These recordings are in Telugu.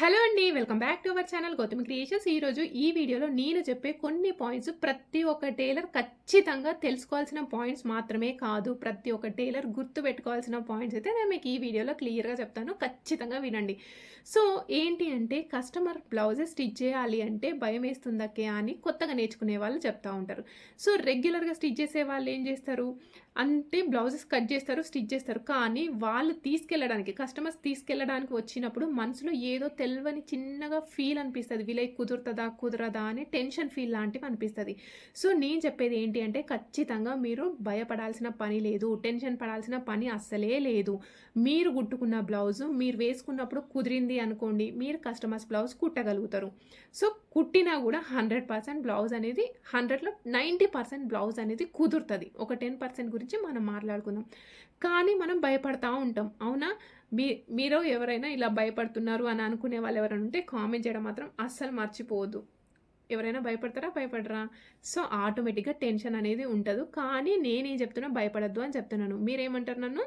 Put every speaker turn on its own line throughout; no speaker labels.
హలో అండి welcome back to our channel Gautami creations. ఈరోజు ఈ వీడియోలో నేను చెప్పే కొన్ని పాయింట్స్ ప్రతి ఒక్క టైలర్ ఖచ్చితంగా తెలుసుకోవాల్సిన పాయింట్స్ మాత్రమే కాదు. ప్రతి ఒక్క టైలర్ గుర్తు పెట్టుకోవాల్సిన పాయింట్స్ అయితే నేను మీకు ఈ వీడియోలో క్లియర్గా చెప్తాను. ఖచ్చితంగా వినండి. సో ఏంటి అంటే కస్టమర్ బ్లౌజెస్ స్టిచ్ చేయాలి అంటే భయం వేస్తుందకే అని కొత్తగా నేర్చుకునే వాళ్ళు చెప్తూ ఉంటారు. సో రెగ్యులర్గా స్టిచ్ చేసే వాళ్ళు ఏం చేస్తారు? అంటే బ్లౌజెస్ కట్ చేస్తారు స్టిచ్ చేస్తారు. కానీ వాళ్ళు తీసుకెళ్ళడానికి కస్టమర్స్ తీసుకెళ్ళడానికి వచ్చినప్పుడు మనసులో ఏదో తెలియని చిన్నగా ఫీల్ అనిపిస్తుంది. వీలై కుదురుతుందా కుదరదా అని టెన్షన్ ఫీల్ లాంటివి అనిపిస్తుంది. సో నేను చెప్పేది ఏంటి అంటే ఖచ్చితంగా మీరు భయపడాల్సిన పని లేదు టెన్షన్ పడాల్సిన పని అస్సలే లేదు. మీరు కుట్టుకున్న బ్లౌజ్ మీరు వేసుకున్నప్పుడు కుదిరింది అనుకోండి మీరు కస్టమర్స్ బ్లౌజ్ కుట్టగలుగుతారు. సో కుట్టినా కూడా హండ్రెడ్ పర్సెంట్ బ్లౌజ్ అనేది హండ్రెడ్లో నైంటీ పర్సెంట్ బ్లౌజ్ అనేది కుదురుతుంది. ఒక టెన్ పర్సెంట్ గురించి మనం మాట్లాడుకుందాం. కానీ మనం భయపడతా ఉంటాం. అవునా? మీ మీరు ఎవరైనా ఇలా భయపడుతున్నారు అని అనుకునే వాళ్ళు ఎవరైనా ఉంటే కామెంట్ చేయడం మాత్రం అస్సలు మర్చిపోవద్దు. ఎవరైనా భయపడతారా? భయపడరా. సో ఆటోమేటిక్గా టెన్షన్ అనేది ఉండదు కానీ నేనేం చెప్తున్నా భయపడద్దు అని చెప్తున్నాను. మీరేమంటారు నన్ను?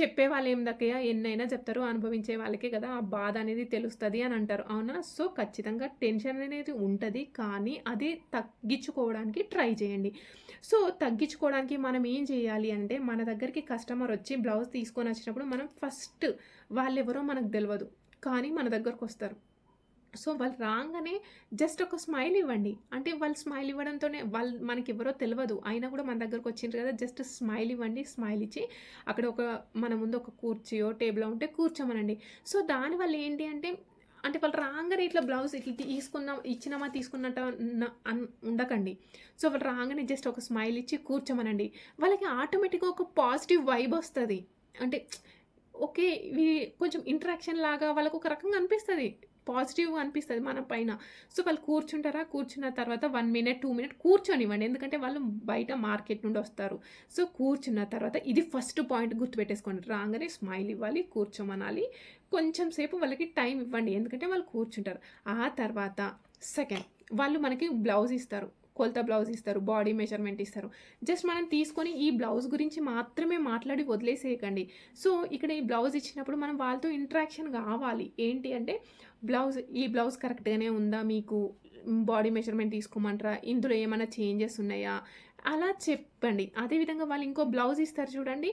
చెప్పే వాళ్ళు ఏం దక్కయ్యా? ఎన్నైనా చెప్తారు అనుభవించే వాళ్ళకే కదా. ఆ బాధ అనేది తెలుస్తుంది అని అంటారు. అవునా? సో ఖచ్చితంగా టెన్షన్ అనేది ఉంటుంది. కానీ అది తగ్గించుకోవడానికి ట్రై చేయండి. సో తగ్గించుకోవడానికి మనం ఏం చేయాలి అంటే మన దగ్గరికి కస్టమర్ వచ్చి బ్లౌజ్ తీసుకొని వచ్చినప్పుడు మనం ఫస్ట్ వాళ్ళెవరో మనకు తెలియదు కానీ మన దగ్గరకు వస్తారు. సో వాళ్ళు రాగానే జస్ట్ ఒక స్మైల్ ఇవ్వండి. అంటే వాళ్ళు స్మైల్ ఇవ్వడంతోనే వాళ్ళు మనకి ఎవరో తెలియదు అయినా కూడా మన దగ్గరకు వచ్చిండ్రు కదా జస్ట్ స్మైల్ ఇవ్వండి స్మైల్ ఇచ్చి అక్కడ ఒక మన ముందు ఒక కూర్చీయో టేబుల్ ఉంటే కూర్చోమనండి. సో దానివల్ల ఏంటి అంటే అంటే వాళ్ళు రాగానే ఇట్లా బ్లౌజ్ ఇట్లా తీసుకున్నాం ఇచ్చినామా తీసుకున్నట్టు ఉండకండి. సో వాళ్ళు రాగానే జస్ట్ ఒక స్మైల్ ఇచ్చి కూర్చోమనండి. వాళ్ళకి ఆటోమేటిక్గా ఒక పాజిటివ్ వైబ్ వస్తుంది. అంటే ఓకే ఇవి కొంచెం ఇంటరాక్షన్ లాగా వాళ్ళకు ఒక రకంగా అనిపిస్తుంది. పాజిటివ్ అనిపిస్తుంది మన పైన. సో వాళ్ళు కూర్చుంటారా? కూర్చున్న తర్వాత వన్ మినిట్ టూ మినిట్ కూర్చొనివ్వండి. ఎందుకంటే వాళ్ళు బయట మార్కెట్ నుండి వస్తారు. సో కూర్చున్న తర్వాత ఇది ఫస్ట్ పాయింట్ గుర్తుపెట్టేసుకోండి. రాగానే స్మైల్ ఇవ్వాలి కూర్చోమనాలి. కొంచెం సేపు వాళ్ళకి టైం ఇవ్వండి. ఎందుకంటే వాళ్ళు కూర్చుంటారు. ఆ తర్వాత సెకండ్ వాళ్ళు మనకి బ్లౌజ్ ఇస్తారు. కొలత బ్లౌజ్ ఇస్తారు. బాడీ మెజర్మెంట్ ఇస్తారు. జస్ట్ మనం తీసుకొని ఈ బ్లౌజ్ గురించి మాత్రమే మాట్లాడి వదిలేసేయకండి. సో ఇక్కడ ఈ బ్లౌజ్ ఇచ్చినప్పుడు మనం వాళ్ళతో ఇంట్రాక్షన్ కావాలి. ఏంటి అంటే బ్లౌజ్ ఈ బ్లౌజ్ కరెక్ట్గానే ఉందా? మీకు బాడీ మెజర్మెంట్ తీసుకోమంటారా? ఇందులో ఏమైనా చేంజెస్ ఉన్నాయా? అలా చెప్పండి. అదేవిధంగా వాళ్ళు ఇంకో బ్లౌజ్ ఇస్తారు చూడండి.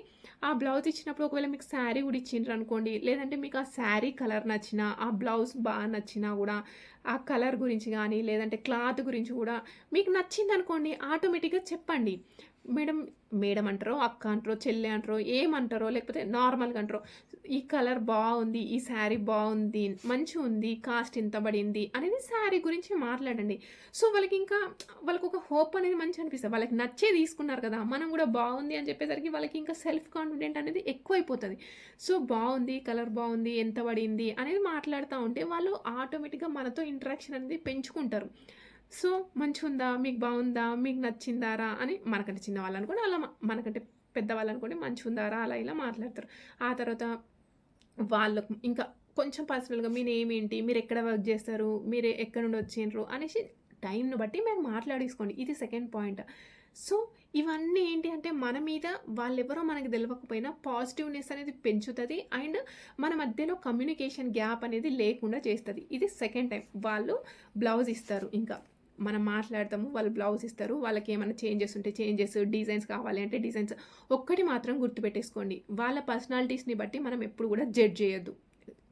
ఆ బ్లౌజ్ ఇచ్చినప్పుడు ఒకవేళ మీకు శారీ కూడా ఇచ్చిండ్రు అనుకోండి లేదంటే మీకు ఆ శారీ కలర్ నచ్చినా ఆ బ్లౌజ్ బాగా నచ్చినా కూడా ఆ కలర్ గురించి కానీ లేదంటే క్లాత్ గురించి కూడా మీకు నచ్చింది అనుకోండి ఆటోమేటిక్గా చెప్పండి. మేడం మేడం అంటారో అక్క అంటారో చెల్లె అంటారో ఏమంటారో లేకపోతే నార్మల్గా అంటారో ఈ కలర్ బాగుంది ఈ శారీ బాగుంది మంచి ఉంది కాస్ట్ ఎంత పడింది అనేది శారీ గురించి మాట్లాడండి. సో వాళ్ళకి ఇంకా వాళ్ళకి ఒక హోప్ అనేది మంచి అనిపిస్తుంది. వాళ్ళకి నచ్చే తీసుకున్నారు కదా మనం కూడా బాగుంది అని చెప్పేసరికి వాళ్ళకి ఇంకా సెల్ఫ్ కాన్ఫిడెంట్ అనేది ఎక్కువైపోతుంది. సో బాగుంది కలర్ బాగుంది ఎంత పడింది అనేది మాట్లాడుతూ ఉంటే వాళ్ళు ఆటోమేటిక్గా మనతో ఇంటరాక్షన్ అనేది పెంచుకుంటారు. సో మంచిగుందా మీకు బాగుందా? మీకు నచ్చిందారా? అని మనకంటే చిన్న వాళ్ళు కూడా అలా మనకంటే పెద్దవాళ్ళు అనుకోండి మంచిగుందారా అలా ఇలా మాట్లాడతారు. ఆ తర్వాత వాళ్ళకు ఇంకా కొంచెం పర్సనల్గా మీరు ఏమేంటి మీరు ఎక్కడ వర్క్ చేస్తారు? మీరు ఎక్కడ నుండి వచ్చిండ్రు? అనేసి టైంను బట్టి మేము మాట్లాడేసుకోండి. ఇది సెకండ్ పాయింట్. సో ఇవన్నీ ఏంటి అంటే మన మీద వాళ్ళెవరో మనకి తెలియకపోయినా పాజిటివ్నెస్ అనేది పెంచుతుంది. అండ్ మన మధ్యలో కమ్యూనికేషన్ గ్యాప్ అనేది లేకుండా చేస్తుంది. ఇది సెకండ్ టైం. వాళ్ళు బ్లౌజ్ ఇస్తారు ఇంకా. మనం మాట్లాడతాము వాళ్ళు బ్లౌజ్ ఇస్తారు వాళ్ళకి ఏమైనా చేంజెస్ ఉంటే చేంజెస్ డిజైన్స్ కావాలి అంటే డిజైన్స్ ఒక్కటి మాత్రం గుర్తుపెట్టేసుకోండి. వాళ్ళ పర్సనాలిటీస్ని బట్టి మనం ఎప్పుడు కూడా జడ్జ్ చేయొద్దు.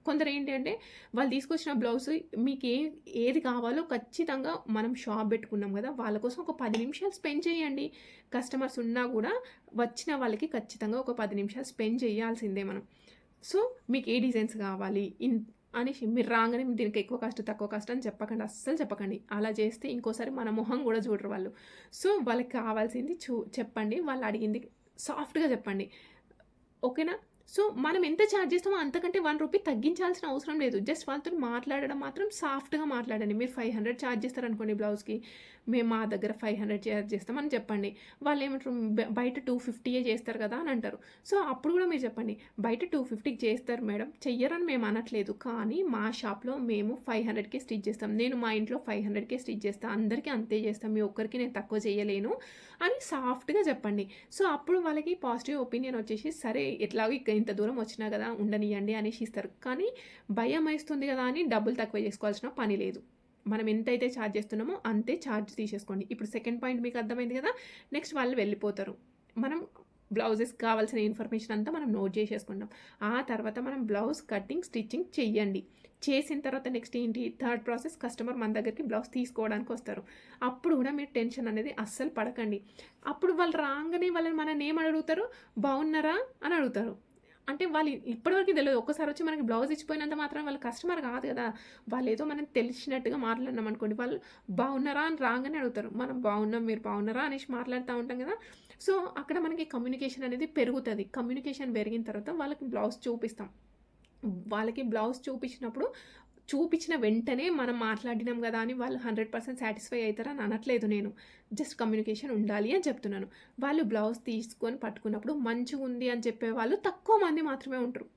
కొందరు ఏంటి అంటే వాళ్ళు తీసుకొచ్చిన బ్లౌజ్ మీకు ఏ ఏది కావాలో ఖచ్చితంగా మనం షాప్ పెట్టుకున్నాం కదా వాళ్ళ కోసం ఒక పది నిమిషాలు స్పెండ్ చేయండి. కస్టమర్స్ ఉన్నా కూడా వచ్చిన వాళ్ళకి ఖచ్చితంగా ఒక పది నిమిషాలు స్పెండ్ చేయాల్సిందే మనం. సో మీకు ఏ డిజైన్స్ కావాలి? ఇన్ అనేసి మీరు రాగానే దీనికి ఎక్కువ కష్టం తక్కువ కష్టం అని చెప్పకండి. అస్సలు చెప్పకండి. అలా చేస్తే ఇంకోసారి మన మొహం కూడా చూడరు వాళ్ళు. సో వాళ్ళకి కావాల్సింది చూ చెప్పండి. వాళ్ళు అడిగింది సాఫ్ట్గా చెప్పండి. ఓకేనా? సో మనం ఎంత ఛార్జ్ చేస్తామో అంతకంటే వన్ రూపీ తగ్గించాల్సిన అవసరం లేదు. జస్ట్ వాళ్ళతో మాట్లాడడం మాత్రం సాఫ్ట్గా మాట్లాడండి. మీరు ఫైవ్ హండ్రెడ్ ఛార్జ్ చేస్తారనుకోండి బ్లౌజ్కి. మేము మా దగ్గర ఫైవ్ హండ్రెడ్ ఛార్జ్ చేస్తామని చెప్పండి. వాళ్ళు ఏమంటారు బయట టూ ఫిఫ్టీయే చేస్తారు కదా అని అంటారు. సో అప్పుడు కూడా మీరు చెప్పండి బయట టూ ఫిఫ్టీకి చేస్తారు మేడం చెయ్యరని మేము అనట్లేదు. కానీ మా షాప్లో మేము ఫైవ్ హండ్రెడ్కే స్టిచ్ చేస్తాం. నేను మా ఇంట్లో ఫైవ్ హండ్రెడ్కే స్టిచ్ చేస్తాను అందరికీ అంతే చేస్తాం. మీ ఒక్కరికి నేను తక్కువ చేయలేను అని సాఫ్ట్గా చెప్పండి. సో అప్పుడు వాళ్ళకి పాజిటివ్ ఒపీనియన్ వచ్చేసి సరే ఎట్లాగో ఇంత దూరం వచ్చినా కదా ఉండనియండి అనేసి ఇస్తారు. కానీ భయం వేస్తుంది కదా అని డబ్బులు తక్కువ చేసుకోవాల్సిన పని లేదు. మనం ఎంతైతే ఛార్జ్ చేస్తున్నామో అంతే ఛార్జ్ తీసేసుకోండి. ఇప్పుడు సెకండ్ పాయింట్ మీకు అర్థమైంది కదా? నెక్స్ట్ వాళ్ళు వెళ్ళిపోతారు. మనం బ్లౌజెస్ కావాల్సిన ఇన్ఫర్మేషన్ అంతా మనం నోట్ చేసేసుకుంటాం. ఆ తర్వాత మనం బ్లౌజ్ కటింగ్ స్టిచ్చింగ్ చెయ్యండి. చేసిన తర్వాత నెక్స్ట్ ఏంటి? థర్డ్ ప్రాసెస్ కస్టమర్ మన దగ్గరికి బ్లౌజ్ తీసుకోవడానికి వస్తారు. అప్పుడు కూడా మీరు టెన్షన్ అనేది అస్సలు పడకండి. అప్పుడు వాళ్ళు రాగానే వాళ్ళని మనని ఏం అడుగుతారు బాగున్నారా? అని అడుగుతారు. అంటే వాళ్ళు ఇప్పటివరకు తెలియదు ఒక్కసారి వచ్చి మనకి బ్లౌజ్ ఇచ్చిపోయినంత మాత్రం వాళ్ళు కస్టమర్ కాదు కదా. వాళ్ళు ఏదో మనం తెలిసినట్టుగా మాట్లాడినాం అనుకోండి. వాళ్ళు బాగున్నారా అని రాగానే అడుగుతారు. మనం బాగున్నాం మీరు బాగున్నారా అనేసి మాట్లాడుతూ ఉంటాం కదా. సో అక్కడ మనకి కమ్యూనికేషన్ అనేది పెరుగుతుంది. కమ్యూనికేషన్ పెరిగిన తర్వాత వాళ్ళకి బ్లౌజ్ చూపిస్తాం. వాళ్ళకి బ్లౌజ్ చూపించినప్పుడు చూపించిన వెంటనే మనం మాట్లాడినాం కదా అని వాళ్ళు హండ్రెడ్ పర్సెంట్ సాటిస్ఫై అవుతారని అనట్లేదు నేను. జస్ట్ కమ్యూనికేషన్ ఉండాలి అని చెప్తున్నాను. వాళ్ళు బ్లౌజ్ తీసుకొని పట్టుకున్నప్పుడు మంచిగా ఉంది అని చెప్పే వాళ్ళు తక్కువ మంది మాత్రమే ఉంటారు.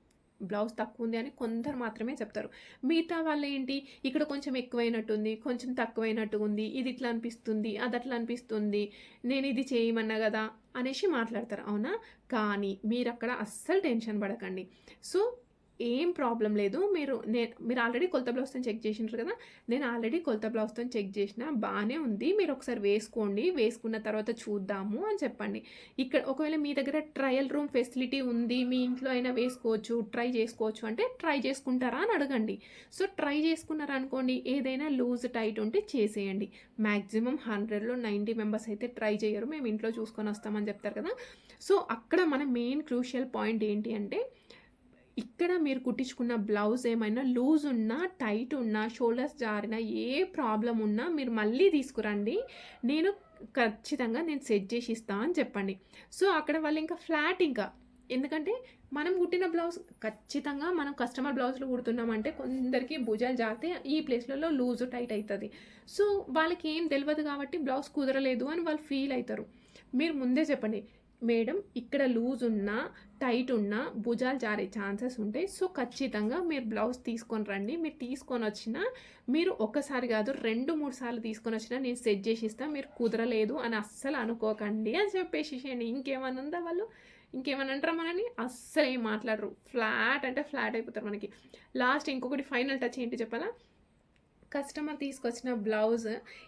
బ్లౌజ్ తక్కువ ఉంది అని కొందరు మాత్రమే చెప్తారు. మిగతా వాళ్ళు ఏంటి? ఇక్కడ కొంచెం ఎక్కువైనట్టుంది కొంచెం తక్కువైనట్టు ఉంది ఇది ఇట్లా అనిపిస్తుంది అది అట్లా అనిపిస్తుంది నేను ఇది చేయమన్నా కదా అనేసి మాట్లాడతారు. అవునా? కానీ మీరు అక్కడ అస్సలు టెన్షన్ పడకండి. సో ఏం ప్రాబ్లం లేదు. మీరు నేను మీరు ఆల్రెడీ కొలత బ్లౌజ్తో చెక్ చేసినారు కదా? నేను ఆల్రెడీ కొలత బ్లౌజ్తో చెక్ చేసిన బాగానే ఉంది. మీరు ఒకసారి వేసుకోండి. వేసుకున్న తర్వాత చూద్దాము అని చెప్పండి. ఇక్కడ ఒకవేళ మీ దగ్గర ట్రయల్ రూమ్ ఫెసిలిటీ ఉంది మీ ఇంట్లో అయినా వేసుకోవచ్చు ట్రై చేసుకోవచ్చు అంటే ట్రై చేసుకుంటారా అని అడగండి. సో ట్రై చేసుకున్నారా అనుకోండి ఏదైనా లూజ్ టైట్ ఉంటే చేసేయండి. మ్యాక్సిమం హండ్రెడ్లో నైంటీ మెంబర్స్ అయితే ట్రై చేయరు. మేము ఇంట్లో చూసుకొని వస్తామని చెప్తారు కదా? సో అక్కడ మన మెయిన్ క్రూషియల్ పాయింట్ ఏంటి అంటే ఇక్కడ మీరు కుట్టించుకున్న బ్లౌజ్ ఏమైనా లూజ్ ఉన్నా టైట్ ఉన్నా షోల్డర్స్ జారిన ఏ ప్రాబ్లం ఉన్నా మీరు మళ్ళీ తీసుకురండి. నేను ఖచ్చితంగా నేను సెట్ చేసి ఇస్తా అని చెప్పండి. సో అక్కడ వాళ్ళు ఇంకా ఫ్లాట్ ఇంకా. ఎందుకంటే మనం కుట్టిన బ్లౌజ్ ఖచ్చితంగా మనం కస్టమర్ బ్లౌజ్లు కుడుతున్నామంటే కొందరికి భుజాలు జారితే ఈ ప్లేస్లలో లూజ్ టైట్ అవుతుంది సో వాళ్ళకి ఏం తెలియదు కాబట్టి బ్లౌజ్ కుదరలేదు అని వాళ్ళు ఫీల్ అవుతారు మీరు ముందే చెప్పండి. మేడం ఇక్కడ లూజ్ ఉన్నా టైట్ ఉన్నా భుజాలు జారే ఛాన్సెస్ ఉంటాయి. సో ఖచ్చితంగా మీరు బ్లౌజ్ తీసుకొని రండి. మీరు తీసుకొని వచ్చినా మీరు ఒక్కసారి కాదు రెండు మూడు సార్లు తీసుకొని వచ్చినా నేను సెట్ చేసి ఇస్తాను మీరు కుదరలేదు అని అస్సలు అనుకోకండి అని చెప్పేసి ఇంకేమైనా ఉందా వాళ్ళు? ఇంకేమైనా అంటారా మనని? అస్సలు ఏం మాట్లాడరు. ఫ్లాట్ అంటే ఫ్లాట్ అయిపోతారు మనకి. లాస్ట్ ఇంకొకటి ఫైనల్ టచ్ ఏంటి చెప్పాలా? కస్టమర్ తీసుకొచ్చిన బ్లౌజ్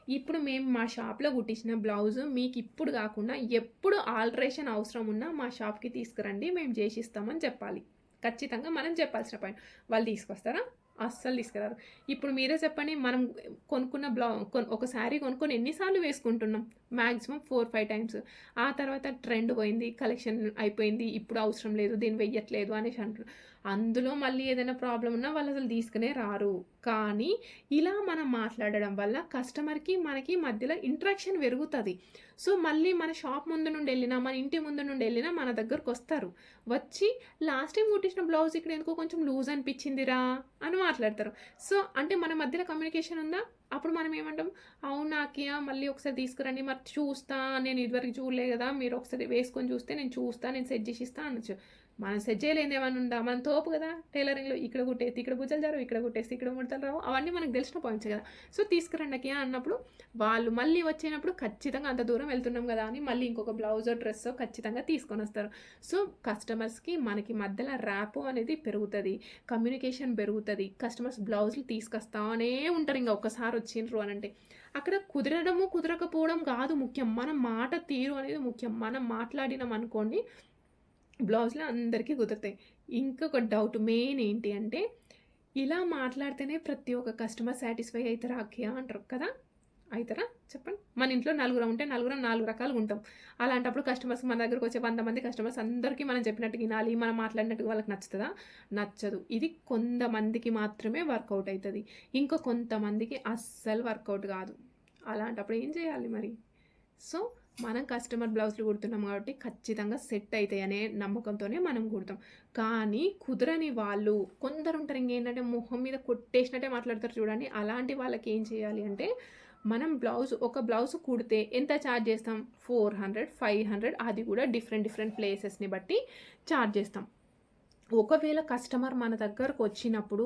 ఇప్పుడు మేము మా షాప్లో కుట్టించిన బ్లౌజ్ మీకు ఇప్పుడు కాకుండా ఎప్పుడు ఆల్టరేషన్ అవసరం ఉన్నా మా షాప్కి తీసుకురండి మేము చేసిస్తామని చెప్పాలి. ఖచ్చితంగా మనం చెప్పాల్సిన పాయింట్ వాళ్ళు తీసుకొస్తారా? అస్సలు తీసుకురారు. ఇప్పుడు మీరే చెప్పండి మనం కొనుక్కున్న బ్లౌ ఒక శారీ కొనుక్కొని ఎన్నిసార్లు వేసుకుంటున్నాం? Maximum four five times. ఆ తర్వాత ట్రెండ్ పోయింది కలెక్షన్ అయిపోయింది ఇప్పుడు అవసరం లేదు దీన్ని వెయ్యట్లేదు అనేసి అంటున్నాం అందులో మళ్ళీ ఏదైనా ప్రాబ్లం ఉన్నా వాళ్ళు అసలు తీసుకునే రారు. కానీ ఇలా మనం మాట్లాడడం వల్ల కస్టమర్కి మనకి మధ్యలో ఇంట్రాక్షన్ పెరుగుతుంది. సో మళ్ళీ మన షాప్ ముందు నుండి వెళ్ళినా మన ఇంటి ముందు నుండి వెళ్ళినా మన దగ్గరకు వస్తారు. వచ్చి లాస్ట్ టైం కుట్టించిన బ్లౌజ్ ఇక్కడ ఎందుకో కొంచెం లూజ్ అనిపించిందిరా అని మాట్లాడతారు. సో అంటే మన మధ్యలో కమ్యూనికేషన్ ఉందా? అప్పుడు మనం ఏమంటాం? అవునాకియా మళ్ళీ ఒకసారి తీసుకురండి మరి చూస్తా నేను ఇదివరకు చూడలే కదా మీరు ఒకసారి వేసుకొని చూస్తే నేను చూస్తా నేను సెట్ చేసి ఇస్తా అనొచ్చు. మనం సెట్ చేయలేని ఏమైనా ఉందా? మనం తోపు కదా టైలరింగ్లో ఇక్కడ కుట్టేసి ఇక్కడ భుజాలు జారు ఇక్కడ కుట్టేసి ఇక్కడ ముడతలు రావు అవన్నీ మనకు తెలిసిన పాయింట్స్ కదా. సో తీసుకురండి అన్నప్పుడు వాళ్ళు మళ్ళీ వచ్చినప్పుడు ఖచ్చితంగా అంత దూరం వెళ్తున్నాం కదా అని మళ్ళీ ఇంకొక బ్లౌజ్ డ్రెస్ ఖచ్చితంగా తీసుకొని వస్తారు. సో కస్టమర్స్కి మనకి మధ్యలో ర్యాప్ అనేది పెరుగుతుంది కమ్యూనికేషన్ పెరుగుతుంది. కస్టమర్స్ బ్లౌజులు తీసుకొస్తానే ఉంటారు ఇంకా ఒక్కసారి వచ్చిండ్రు అని అంటే. అక్కడ కుదరడము కుదరకపోవడం కాదు ముఖ్యం. మన మాట తీరు అనేది ముఖ్యం. మనం మాట్లాడినాం అనుకోండి బ్లౌజ్లో అందరికీ కుదురుతాయి. ఇంకొక డౌట్ మెయిన్ ఏంటి అంటే ఇలా మాట్లాడితేనే ప్రతి ఒక్క కస్టమర్ సాటిస్ఫై అవుతారా అక్కయ్య అంటారు కదా? అవుతారా చెప్పండి. మన ఇంట్లో నలుగురం ఉంటే నలుగురం నాలుగు రకాలుగా ఉంటాం. అలాంటప్పుడు కస్టమర్స్ మన దగ్గరకు వచ్చే వంద మంది కస్టమర్స్ అందరికీ మనం చెప్పినట్టు వినాలి మనం మాట్లాడినట్టు వాళ్ళకి నచ్చుతుందా? నచ్చదు. ఇది కొంతమందికి మాత్రమే వర్కౌట్ అవుతుంది ఇంకా కొంతమందికి అస్సలు వర్కౌట్ కాదు. అలాంటప్పుడు ఏం చేయాలి మరి? సో మనం కస్టమర్ బ్లౌజులు కుడుతున్నాం కాబట్టి ఖచ్చితంగా సెట్ అవుతాయి అనే నమ్మకంతోనే మనం కుడతాం. కానీ కుదరని వాళ్ళు కొందరు ఉంటారు ఇంకేంటంటే మొహం మీద కొట్టేసినట్టే మాట్లాడతారు చూడండి. అలాంటి వాళ్ళకి ఏం చేయాలి అంటే మనం బ్లౌజ్ ఒక బ్లౌజ్ కుడితే ఎంత ఛార్జ్ చేస్తాం? ఫోర్ హండ్రెడ్ ఫైవ్ హండ్రెడ్ అది కూడా డిఫరెంట్ డిఫరెంట్ ప్లేసెస్ని బట్టి ఛార్జ్ చేస్తాం. ఒకవేళ కస్టమర్ మన దగ్గరకు వచ్చినప్పుడు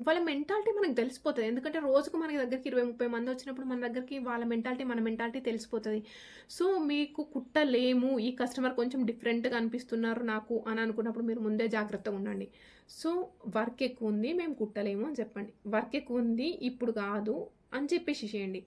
వాళ్ళ మెంటాలిటీ మనకు తెలిసిపోతుంది ఎందుకంటే రోజుకు మన దగ్గరికి 20, 30 మంది వచ్చినప్పుడు మన దగ్గరికి వాళ్ళ మెంటాలిటీ, మన మెంటాలిటీ తెలిసిపోతుంది సో, మీకు కుట్టలేము, ఈ కస్టమర్ కొంచెం డిఫరెంట్‌గా అనిపిస్తున్నారు నాకు అని అనుకున్నప్పుడు మీరు ముందే జాగ్రత్తగా ఉండండి. సో, వర్క్ ఎక్కువ ఉంది మేము కుట్టలేము అని చెప్పండి. వర్క్ ఎక్కువ ఉంది ఇప్పుడు కాదు అని చెప్పేసి చేయండి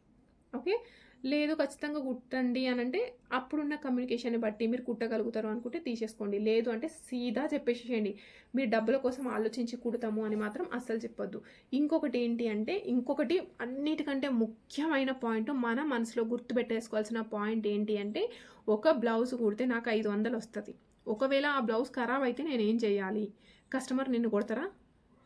ఓకే. లేదు ఖచ్చితంగా కుట్టండి అని అంటే అప్పుడున్న కమ్యూనికేషన్‌ని బట్టి మీరు కుట్టగలుగుతారు అనుకుంటే తీసేసుకోండి. లేదు అంటే సీదా చెప్పేసేయండి మీరు డబ్బుల కోసం ఆలోచించి కుడతాము అని మాత్రం అస్సలు చెప్పొద్దు. ఇంకొకటి ఏంటి అంటే ఇంకొకటి అన్నిటికంటే ముఖ్యమైన పాయింట్ మన మనసులో గుర్తుపెట్టేసుకోవాల్సిన పాయింట్ ఏంటి అంటే ఒక బ్లౌజ్ కుడితే నాకు ఐదు వందలు వస్తుంది ఒకవేళ ఆ బ్లౌజ్ ఖరాబ్ అయితే నేను ఏం చేయాలి? కస్టమర్ నిన్ను కొడతారా?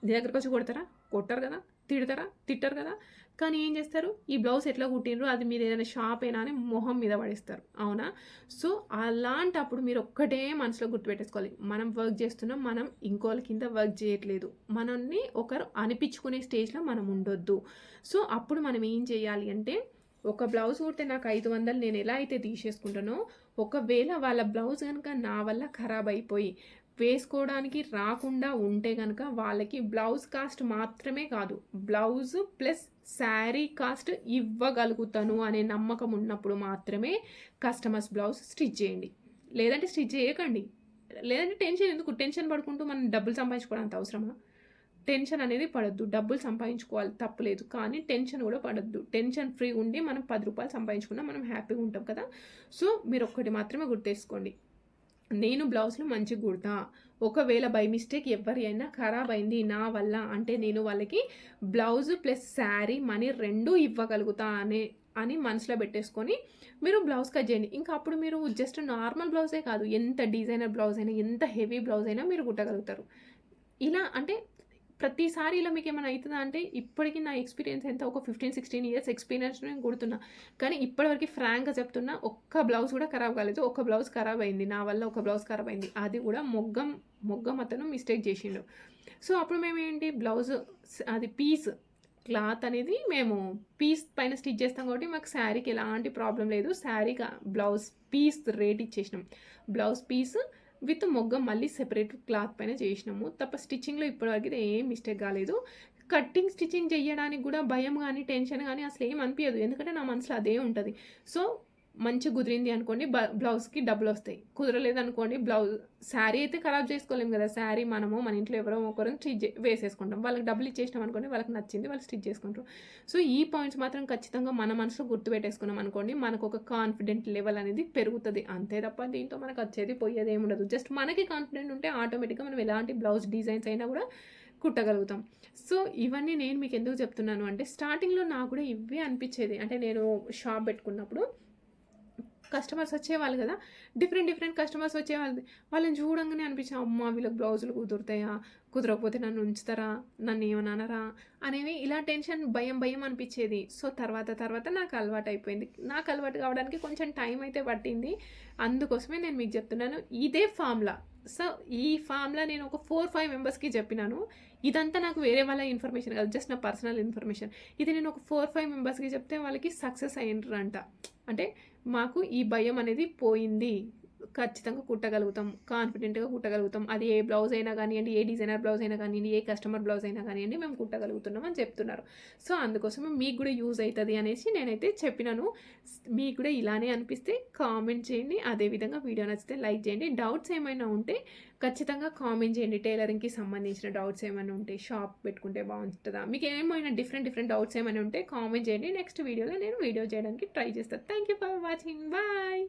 నీ దగ్గరకొచ్చి కొడతారా? కొట్టరు కదా! తిడతారా? తిట్టరు కదా! కానీ ఏం చేస్తారు? ఈ బ్లౌజ్ ఎట్లా కుట్టిండ్రు అది మీరు ఏదైనా షాప్ అయినా అని మొహం మీద పడేస్తారు. అవునా? సో, అలాంటప్పుడు మీరు ఒక్కటే మనసులో గుర్తుపెట్టేసుకోవాలి. మనం వర్క్ చేస్తున్నాం. మనం ఇంకోళ్ళ కింద వర్క్ చేయట్లేదు. మనల్ని ఒకరు అనిపించుకునే స్టేజ్‌లో మనం ఉండొద్దు. సో, అప్పుడు మనం ఏం చేయాలి అంటే ఒక బ్లౌజ్ కుడితే నాకు 500 నేను ఎలా అయితే తీసేసుకుంటానో ఒకవేళ వాళ్ళ బ్లౌజ్ కనుక నా వల్ల ఖరాబ్ అయిపోయి వేసుకోవడానికి రాకుండా ఉంటే కనుక వాళ్ళకి బ్లౌజ్ కాస్ట్ మాత్రమే కాదు. బ్లౌజ్ ప్లస్ శారీ కాస్ట్ ఇవ్వగలుగుతాను అనే నమ్మకం ఉన్నప్పుడు మాత్రమే కస్టమర్స్ బ్లౌజ్ స్టిచ్ చేయండి. లేదంటే స్టిచ్ చేయకండి. లేదంటే టెన్షన్ ఎందుకు? టెన్షన్ పడుకుంటూ మనం డబ్బులు సంపాదించుకోవడానికి అవసరమా? టెన్షన్ అనేది పడద్దు డబ్బులు సంపాదించుకోవాలి తప్పలేదు కానీ టెన్షన్ కూడా పడద్దు టెన్షన్ ఫ్రీ ఉండి మనం పది రూపాయలు సంపాదించుకున్నా మనం హ్యాపీగా ఉంటాం కదా! సో, మీరు ఒక్కటి మాత్రమే గుర్తేసుకోండి. నేను బ్లౌజ్‌లు మంచిగా కుడతా. ఒకవేళ బై మిస్టేక్ ఎవ్వరి అయినా ఖరాబ్ అయింది నా వల్ల అంటే నేను వాళ్ళకి బ్లౌజ్ ప్లస్ శారీ మనీ రెండూ ఇవ్వగలుగుతా అనే అని మనసులో పెట్టేసుకొని మీరు బ్లౌజ్ కట్ చేయండి. ఇంకా అప్పుడు మీరు జస్ట్ నార్మల్ బ్లౌజే కాదు. ఎంత డిజైనర్ బ్లౌజ్ అయినా, ఎంత హెవీ బ్లౌజ్ అయినా మీరు కుట్టగలుగుతారు. ఇలా అంటే ప్రతిసారి ఇలా ఏమైనా అవుతుందా అంటే ఇప్పటికి నా ఎక్స్‌పీరియన్స్ ఎంత ఒక 15, 16 ఇయర్స్ ఎక్స్పీరియన్స్ నేను కుడుతున్నా. కానీ ఇప్పటివరకు ఫ్రాంక్‌గా చెప్తున్నా ఒక్క బ్లౌజ్ కూడా ఖరాబ్ కాలేదు. ఒక బ్లౌజ్ ఖరాబ్ అయింది. నా వల్ల ఒక బ్లౌజ్ ఖరాబ్ అయింది. అది కూడా మొగ్గం మొగ్గం అతను మిస్టేక్ చేసిండు. సో, అప్పుడు మేమేంటి బ్లౌజ్ అది పీస్ క్లాత్ అనేది మేము పీస్ పైన స్టిచ్ చేస్తాం కాబట్టి మాకు శారీకి ఎలాంటి ప్రాబ్లమ్ లేదు. శారీ బ్లౌజ్ పీస్ రేట్ ఇచ్చేసినాం. బ్లౌజ్ పీస్ విత్ మొగ్గం మళ్ళీ సెపరేట్ క్లాత్ పైన చేసినాము. తప్ప స్టిచ్చింగ్‌లో ఇప్పటివరకు ఏం మిస్టేక్ కాలేదు. కటింగ్ స్టిచ్చింగ్ చేయడానికి కూడా భయం కానీ టెన్షన్ కానీ అసలు ఏం అనిపించదు ఎందుకంటే నా మనసులో అదే ఉంటుంది సో, మంచిగా కుదిరింది అనుకోండి బ బ్లౌజ్‌కి కుదరలేదు అనుకోండి బ్లౌజ్ శారీ అయితే ఖరాబ్ చేసుకోలేము కదా! శారీ మనము మన ఇంట్లో ఎవరో ఒకరు స్టిచ్ వేసేసుకుంటాం. వాళ్ళకి డబ్బులు ఇచ్చేసినాం అనుకోండి వాళ్ళకి నచ్చింది వాళ్ళు స్టిచ్ చేసుకుంటారు. సో, ఈ పాయింట్స్ మాత్రం ఖచ్చితంగా మన మనసులో గుర్తుపెట్టేసుకున్నాం అనుకోండి మనకు ఒక కాన్ఫిడెంట్ లెవెల్ అనేది పెరుగుతుంది అంతే తప్ప దీంతో మనకు వచ్చేది పోయేది ఏమి ఉండదు. జస్ట్ మనకి కాన్ఫిడెంట్ ఉంటే ఆటోమేటిక్‌గా మనం ఎలాంటి బ్లౌజ్ డిజైన్స్ అయినా కూడా కుట్టగలుగుతాం. సో, ఇవన్నీ నేను మీకు ఎందుకు చెప్తున్నాను అంటే స్టార్టింగ్‌లో నాకు కూడా ఇవే అనిపించేది. అంటే నేను షాప్ పెట్టుకున్నప్పుడు కస్టమర్స్ వచ్చేవాళ్ళు కదా! డిఫరెంట్ డిఫరెంట్ కస్టమర్స్ వచ్చేవాళ్ళు. వాళ్ళని చూడంగానే అనిపించేది అమ్మా! వీళ్ళకి బ్లౌజులు కుదురుతాయా? కుదరకపోతే నన్ను ఉంచుతారా? నన్ను ఏమన్నా అనేవి ఇలా టెన్షన్ భయం భయం అనిపించేది. సో, తర్వాత తర్వాత నాకు అలవాటు అయిపోయింది నాకు అలవాటు కావడానికి కొంచెం టైం అయితే పట్టింది. అందుకోసమే నేను మీకు చెప్తున్నాను. ఇదే ఫామ్లా సో, ఈ ఫామ్లా నేను ఒక 4, 5 మెంబర్స్‌కి చెప్పినాను. ఇదంతా నాకు వేరే వాళ్ళ ఇన్ఫర్మేషన్ కాదు. జస్ట్ నా పర్సనల్ ఇన్ఫర్మేషన్. ఇది నేను ఒక 4, 5 మెంబర్స్‌కి చెప్తే వాళ్ళకి సక్సెస్ అయ్యిండ్రంట. అంటే మాకు ఈ భయం అనేది పోయింది. ఖచ్చితంగా కుట్టగలుగుతాం. కాన్ఫిడెంట్‌గా కుట్టగలుగుతాం. అది ఏ బ్లౌజ్ అయినా కానివ్వండి ఏ డిజైనర్ బ్లౌజ్ అయినా కానివ్వండి ఏ కస్టమర్ బ్లౌజ్ అయినా కానివ్వండి మేము కుట్టగలుగుతున్నాం అని చెప్తున్నారు. సో, అందుకోసమే మీకు కూడా యూజ్ అవుతుంది అనేసి నేనైతే చెప్పినాను. మీకు కూడా ఇలానే అనిపిస్తే కామెంట్ చేయండి. అదేవిధంగా వీడియో నచ్చితే లైక్ చేయండి. డౌట్స్ ఏమైనా ఉంటే ఖచ్చితంగా కామెంట్ చేయండి. టైలరింగ్‌కి సంబంధించిన డౌట్స్ ఏమైనా ఉంటే షాప్ పెట్టుకుంటే బాగుంటుందా మీకు ఏమైనా డిఫరెంట్ డిఫరెంట్ డౌట్స్ ఏమైనా ఉంటే కామెంట్ చేయండి. నెక్స్ట్ వీడియోలో నేను వీడియో చేయడానికి ట్రై చేస్తాను thank you for watching. Bye.